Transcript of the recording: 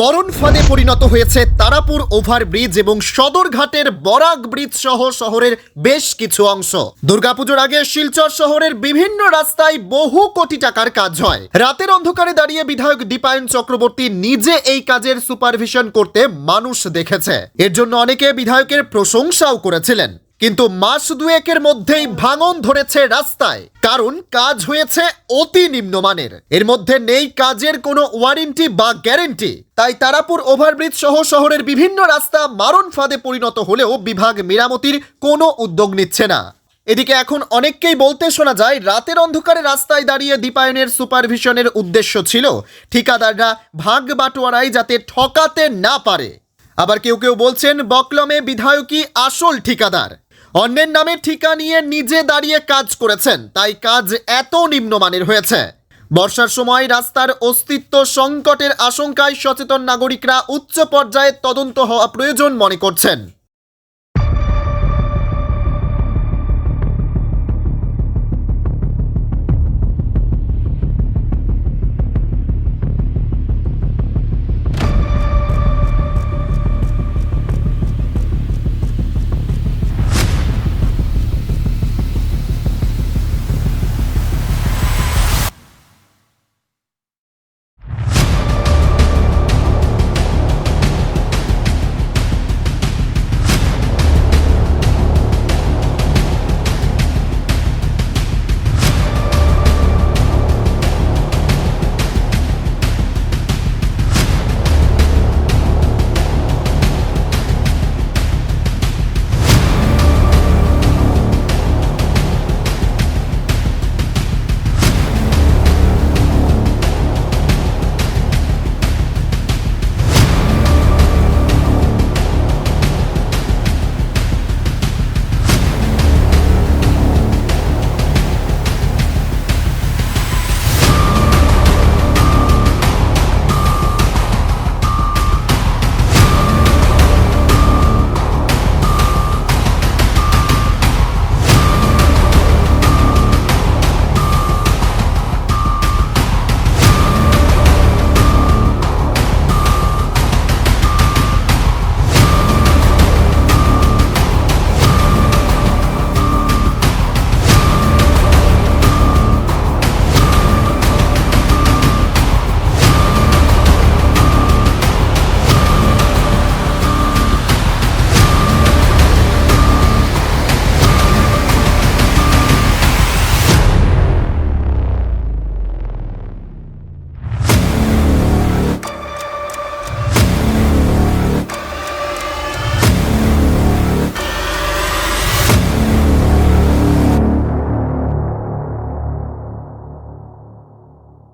মরণ ফাঁদে পরিণত হয়েছে তারাপুর ওভারব্রিজ এবং সদরঘাটের বরাক ব্রিজ সহ শহরের বেশ কিছু অংশ। দুর্গাপুজোর আগে শিলচর শহরের বিভিন্ন রাস্তায় বহু কোটি টাকার কাজ হয়। রাতের অন্ধকারে দাঁড়িয়ে বিধায়ক দীপায়ন চক্রবর্তী নিজে এই কাজের সুপারভিশন করতে মানুষ দেখেছে। এর জন্য অনেকে বিধায়কের প্রশংসাও করেছিলেন। কিন্তু মাস দুয়েকের মধ্যেই ভাঙন ধরেছে রাস্তায়, কারণ কাজ হয়েছে অতি নিম্নমানের। এর মধ্যে নেই কাজের কোনো ওয়ারেন্টি বা গ্যারেন্টি, তাই তারাপুর ওভারব্রিজ সহ শহরের বিভিন্ন রাস্তা মারণ ফাঁদে পরিণত হলেও বিভাগ মেরামতির কোনো উদ্যোগ নিচ্ছে না। এদিকে এখন অনেককেই বলতে শোনা যায়, রাতের অন্ধকারে রাস্তায় দাঁড়িয়ে দীপায়নের সুপারভিশনের উদ্দেশ্য ছিল ঠিকাদাররা ভাগ বাটোয়ারায় যাতে ঠকাতে না পারে। আবার কেউ কেউ বলছেন, বকলমে বিধায়কই আসল ঠিকাদার। অন্যের নামে ঠিকা নিয়ে নিজে দাঁড়িয়ে কাজ করেছেন, তাই কাজ এত নিম্নমানের হয়েছে। বর্ষার সময় রাস্তার অস্তিত্ব সংকটের আশঙ্কায় সচেতন নাগরিকরা উচ্চ পর্যায়ে তদন্ত হওয়া প্রয়োজন মনে করছেন।